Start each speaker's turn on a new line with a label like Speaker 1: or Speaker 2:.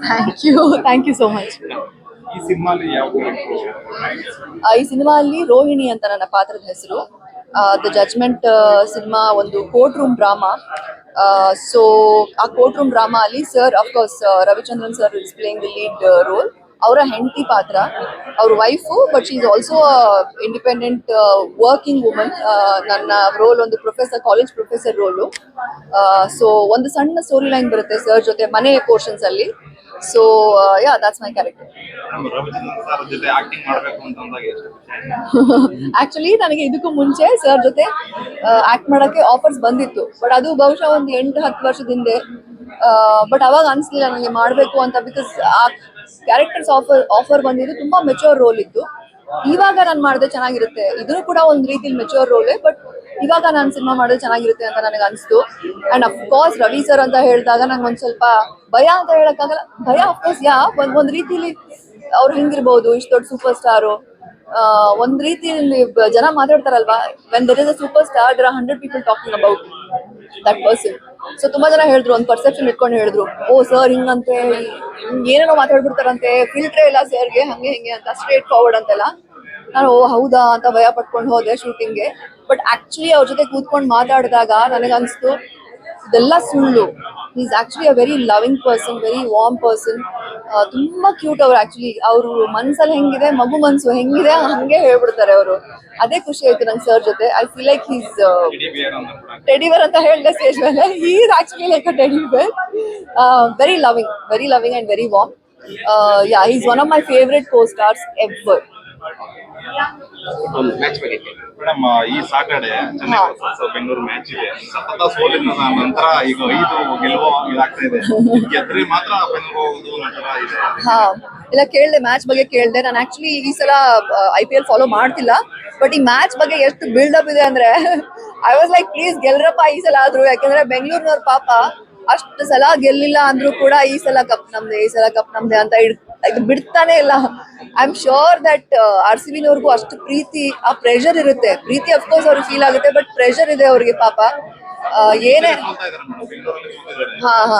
Speaker 1: Thank you thank you so much
Speaker 2: ಈ
Speaker 1: cinema ಅಲ್ಲಿ ರೋಹಿಣಿ ಅಂತ ನನ್ನ ಪಾತ್ರದ ಹೆಸರು. ದ ಜಜ್ಮೆಂಟ್ ಸಿನಿಮಾ ಒಂದು ಕೋರ್ಟ್ ರೂಮ್ ಡ್ರಾಮಾ ಸೊ ಆ ಕೋರ್ಟ್ ರೂಮ್ ಡ್ರಾಮಾ ಅಲ್ಲಿ sir of course Ravichandran sir is playing the lead role ಅವರ ಹೆಂಡತಿ ಪಾತ್ರ ಅವ್ರ wife but she is also independent working woman ನನ್ನ ರೋಲ್ ಒಂದು professor college professor role so ಒಂದು ಸಣ್ಣ ಸ್ಟೋರಿ ಲೈನ್ ಬರುತ್ತೆ ಸರ್ ಜೊತೆ ಮನೆ ಪೋರ್ಷನ್ಸ್ ಅಲ್ಲಿ. So yeah that's my character actually ನನಗೆ ಇದಕ್ಕೂ ಮುಂಚೆ ಸರ್ ಜೊತೆ ಆಕ್ಟ್ ಮಾಡೋಕ್ಕೆ ಆಫರ್ಸ್ ಬಂದಿತ್ತು. ಬಟ್ ಅದು ಬಹುಶಃ ಒಂದು ಎಂಟು ಹತ್ತು ವರ್ಷದ ಹಿಂದೆ. ಬಟ್ ಅವಾಗ ಅನ್ಸ್ಲಿಲ್ಲ ನನಗೆ ಮಾಡಬೇಕು ಅಂತ ಬಿಕಾಸ್ ಆ ಕ್ಯಾರೆಕ್ಟರ್ಸ್ ಆಫರ್ ಆಫರ್ ಬಂದಿದ್ದು ತುಂಬಾ ಮೆಚೂರ್ ರೋಲ್ ಇತ್ತು. ಇವಾಗ ನಾನು ಮಾಡಿದ್ರೆ ಚೆನ್ನಾಗಿರುತ್ತೆ. ಇದನ್ನು ಕೂಡ ಒಂದು ರೀತಿಲಿ ಮೆಚೂರ್ ರೋಲೇ ಬಟ್ ಇವಾಗ ನಾನು ಸಿನಿಮಾ ಮಾಡೋದು ಚೆನ್ನಾಗಿರುತ್ತೆ ಅಂತ ನನಗೆ ಅನಿಸ್ತು. ಅಂಡ್ ಅಫ್ಕೋರ್ಸ್ ರವಿ ಸರ್ ಅಂತ ಹೇಳಿದಾಗ ನಂಗೆ ಒಂದು ಸ್ವಲ್ಪ ಭಯ ಅಂತ ಹೇಳಕ್ಕಾಗಲ್ಲ. ಭಯ ಅಫ್ಕೋರ್ಸ್ ಯಾ, ಒಂದ್ ಒಂದ್ ರೀತಿಲಿ ಅವ್ರು ಹಿಂಗಿರ್ಬೋದು, ಇಷ್ಟು ದೊಡ್ಡ ಸೂಪರ್ ಸ್ಟಾರು ಒಂದ್ ರೀತಿಯಲ್ಲಿ ಜನ ಮಾತಾಡ್ತಾರಲ್ವಾ? When there is a super star there hundred people talking about that person so ತುಂಬಾ ಜನ ಹೇಳಿದ್ರು, ಒಂದು ಪರ್ಸೆಪ್ಷನ್ ಇಟ್ಕೊಂಡು ಹೇಳಿದ್ರು. ಓ ಸರ್ ಹಿಂಗಂತೆ, ಹಿಂಗ್ ಏನೇನೋ ಮಾತಾಡ್ಬಿಡ್ತಾರಂತೆ ಫಿಲ್ಟ್ರೇ ಇಲ್ಲ ಸರ್ಗೆ ಹಂಗೆ ಹಿಂಗೆ ಅಂತ ಸ್ಟ್ರೇಟ್ ಫಾರ್ವರ್ಡ್ ಅಂತೆಲ್ಲ. ನಾನು, ಓ, ಹೌದಾ ಅಂತ ಭಯ ಪಟ್ಕೊಂಡು ಹೋದೆ ಶೂಟಿಂಗ್ಗೆ. ಬಟ್ ಆಕ್ಚುಲಿ ಅವ್ರ ಜೊತೆ ಕೂತ್ಕೊಂಡು ಮಾತಾಡಿದಾಗ ನನಗನ್ಸ್ತು, ಇದೆಲ್ಲ ಸುಳ್ಳು. Is actually a very loving person very warm person ತುಂಬಾ ಕ್ಯೂಟ್ ಅವ್ರು ಆಕ್ಚುಲಿ ಅವರು ಮನ್ಸಲ್ಲಿ ಹೆಂಗಿದೆ, ಮಗು ಮನ್ಸು ಹೆಂಗಿದೆ ಹಂಗೆ ಹೇಳ್ಬಿಡ್ತಾರೆ ಅವರು. ಅದೇ ಖುಷಿ ಆಯ್ತು ನಂಗೆ ಸರ್ ಜೊತೆ. I feel like he's teddy bear ಅಂತ ಹೇಳಿದೆ ಸ್ಟೇಜ್ ಮೇಲೆ. Is actually like a teddy bear very loving very loving and very warm yeah is one of my favourite co stars ever
Speaker 2: madam ಈ Saturday Chennai versus Bengaluru match ಇದೆ. ಸತತ ಸೋಲಿನ ನಂತರ ಈಗ ಐದು ಗೆಲುವು ಇದಾಗ್ತಾ ಇದೆ. ಗೆದ್ರೆ ಮಾತ್ರ ಬೆಂಗಳೂರು ಹೋಗುದು ನಂತರ ಇದೆ.
Speaker 1: ಹಾ. ಇಲ್ಲ ಕೇಳ್ದೆ ಮ್ಯಾಚ್ ಬಗ್ಗೆ ಕೇಳ್ದೆ. ನಾನು ಆಕ್ಚುಲಿ ಈ ಸಲ ಐ ಪಿ ಎಲ್ ಫಾಲೋ ಮಾಡ್ತಿಲ್ಲ. ಬಟ್ ಈ ಮ್ಯಾಚ್ ಬಗ್ಗೆ ಎಷ್ಟು ಬಿಲ್ಡಪ್ ಇದೆ ಅಂದ್ರೆ ಐ ವಾಸ್ ಲೈಕ್ ಪ್ಲೀಸ್ ಗೆಲ್ರಪ್ಪ ಈ ಸಲ ಆದ್ರು. ಯಾಕಂದ್ರೆ ಬೆಂಗಳೂರಿನವ್ರ ಪಾಪ ಅಷ್ಟು ಸಲ ಗೆಲ್ಲಿಲ್ಲ ಅಂದ್ರೂ ಕೂಡ ಈ ಸಲ ಕಪ್ ನಮ್ದೆ ಈ ಸಲ ಕಪ್ ನಮ್ದೆ ಅಂತ ಇದು ಬಿಡ್ತಾನೆ ಇಲ್ಲ. I am sure that R C ಬಿನವ್ರಿಗೂ ಅಷ್ಟು ಪ್ರೀತಿ ಆ ಪ್ರೆಷರ್ ಇರುತ್ತೆ. ಪ್ರೀತಿ ಅಫ್ಕೋರ್ಸ್ ಅವ್ರಿಗೆ ಫೀಲ್ ಆಗುತ್ತೆ ಬಟ್ ಪ್ರೆಷರ್ ಇದೆ ಅವ್ರಿಗೆ ಪಾಪ. ಏನೇ ಹಾ, ಹಾ.